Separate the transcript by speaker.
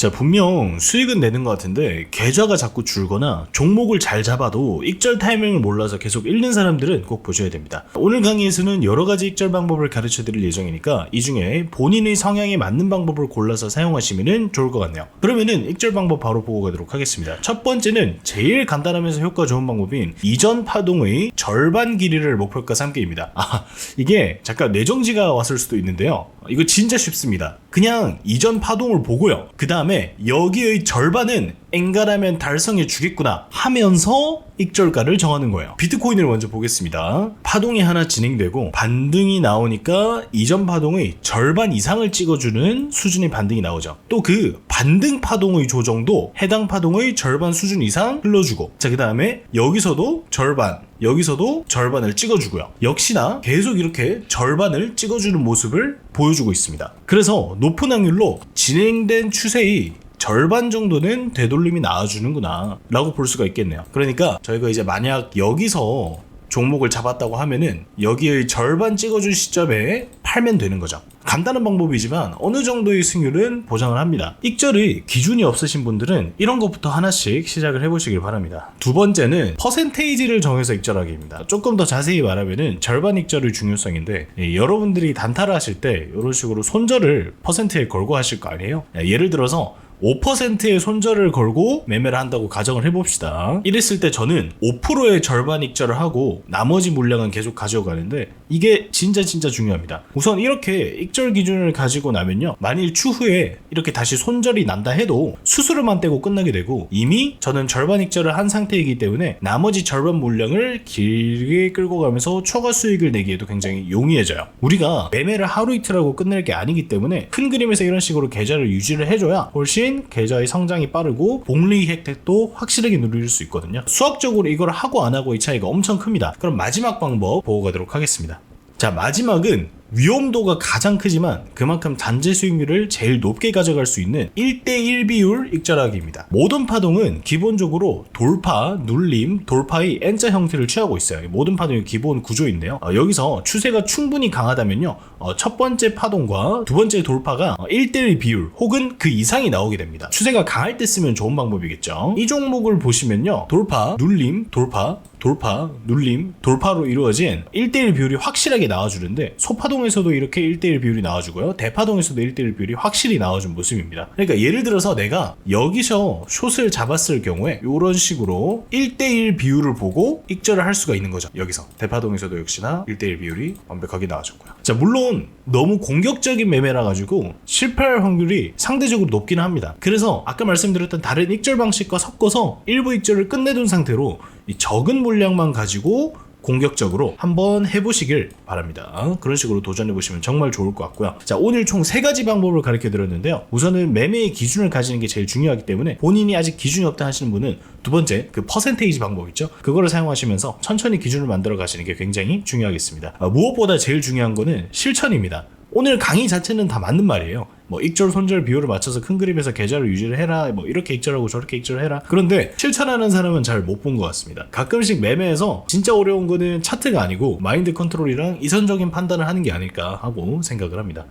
Speaker 1: 자, 분명 수익은 내는 것 같은데 계좌가 자꾸 줄거나 종목을 잘 잡아도 익절 타이밍을 몰라서 계속 잃는 사람들은 꼭 보셔야 됩니다. 오늘 강의에서는 여러 가지 익절 방법을 가르쳐 드릴 예정이니까 이 중에 본인의 성향에 맞는 방법을 골라서 사용하시면 좋을 것 같네요. 그러면은 익절 방법 바로 보고 가도록 하겠습니다. 첫 번째는 제일 간단하면서 효과 좋은 방법인 이전 파동의 절반 길이를 목표가 삼기입니다. 아, 이게 잠깐 뇌정지가 왔을 수도 있는데요. 이거 진짜 쉽습니다. 그냥 이전 파동을 보고요. 그 다음에 여기의 절반은 엔가라면 달성해 주겠구나 하면서 익절가를 정하는 거예요. 비트코인을 먼저 보겠습니다. 파동이 하나 진행되고 반등이 나오니까 이전 파동의 절반 이상을 찍어주는 수준의 반등이 나오죠. 또 그 반등 파동의 조정도 해당 파동의 절반 수준 이상 흘러주고 자 그 다음에 여기서도 절반 여기서도 절반을 찍어주고요. 역시나 계속 이렇게 절반을 찍어주는 모습을 보여주고 있습니다. 그래서 높은 확률로 진행된 추세의 절반 정도는 되돌림이 나와주는구나 라고 볼 수가 있겠네요. 그러니까 저희가 이제 만약 여기서 종목을 잡았다고 하면은 여기의 절반 찍어준 시점에 팔면 되는 거죠. 간단한 방법이지만 어느 정도의 승률은 보장을 합니다. 익절의 기준이 없으신 분들은 이런 것부터 하나씩 시작을 해보시길 바랍니다. 두 번째는 퍼센테이지를 정해서 익절하기입니다. 조금 더 자세히 말하면은 절반 익절의 중요성인데 예, 여러분들이 단타를 하실 때 이런 식으로 손절을 퍼센트에 걸고 하실 거 아니에요? 예, 예를 들어서 5%의 손절을 걸고 매매를 한다고 가정을 해봅시다. 이랬을 때 저는 5%의 절반 익절을 하고 나머지 물량은 계속 가져가는데 이게 진짜 진짜 중요합니다. 우선 이렇게 익절 기준을 가지고 나면요. 만일 추후에 이렇게 다시 손절이 난다 해도 수수료만 떼고 끝나게 되고 이미 저는 절반 익절을 한 상태이기 때문에 나머지 절반 물량을 길게 끌고 가면서 초과 수익을 내기에도 굉장히 용이해져요. 우리가 매매를 하루 이틀하고 끝낼 게 아니기 때문에 큰 그림에서 이런 식으로 계좌를 유지를 해줘야 훨씬 계좌의 성장이 빠르고 복리 혜택도 확실하게 누릴 수 있거든요. 수학적으로 이걸 하고 안 하고의 차이가 엄청 큽니다. 그럼 마지막 방법 보고 가도록 하겠습니다. 자, 마지막은 위험도가 가장 크지만 그만큼 단지 수익률을 제일 높게 가져갈 수 있는 1대1 비율 익절하기입니다. 모든 파동은 기본적으로 돌파, 눌림, 돌파의 N자 형태를 취하고 있어요. 모든 파동의 기본 구조인데요. 어, 여기서 추세가 충분히 강하다면요. 어, 첫 번째 파동과 두 번째 돌파가 어, 1대1 비율 혹은 그 이상이 나오게 됩니다. 추세가 강할 때 쓰면 좋은 방법이겠죠. 이 종목을 보시면요. 돌파, 눌림, 돌파, 돌파, 눌림, 돌파로 이루어진 1대1 비율이 확실하게 나와주는데 소파동 에서도 이렇게 1대1 비율이 나와주고요. 대파동에서도 1대1 비율이 확실히 나와준 모습입니다. 그러니까 예를 들어서 내가 여기서 숏을 잡았을 경우에 이런 식으로 1대1 비율을 보고 익절을 할 수가 있는 거죠. 여기서 대파동에서도 역시나 1대1 비율이 완벽하게 나와줬고요. 자 물론 너무 공격적인 매매라 가지고 실패할 확률이 상대적으로 높기는 합니다. 그래서 아까 말씀드렸던 다른 익절 방식과 섞어서 일부 익절을 끝내둔 상태로 이 적은 물량만 가지고 공격적으로 한번 해보시길 바랍니다. 그런 식으로 도전해보시면 정말 좋을 것 같고요. 자, 오늘 총 세 가지 방법을 가르쳐 드렸는데요. 우선은 매매의 기준을 가지는 게 제일 중요하기 때문에 본인이 아직 기준이 없다 하시는 분은 두 번째, 그 퍼센테이지 방법 있죠? 그거를 사용하시면서 천천히 기준을 만들어 가시는 게 굉장히 중요하겠습니다. 아, 무엇보다 제일 중요한 거는 실천입니다. 오늘 강의 자체는 다 맞는 말이에요. 뭐 익절 손절 비율을 맞춰서 큰 그림에서 계좌를 유지를 해라. 뭐 이렇게 익절하고 저렇게 익절을 해라. 그런데 실천하는 사람은 잘 못 본 것 같습니다. 가끔씩 매매에서 진짜 어려운 거는 차트가 아니고 마인드 컨트롤이랑 이선적인 판단을 하는 게 아닐까 하고 생각을 합니다.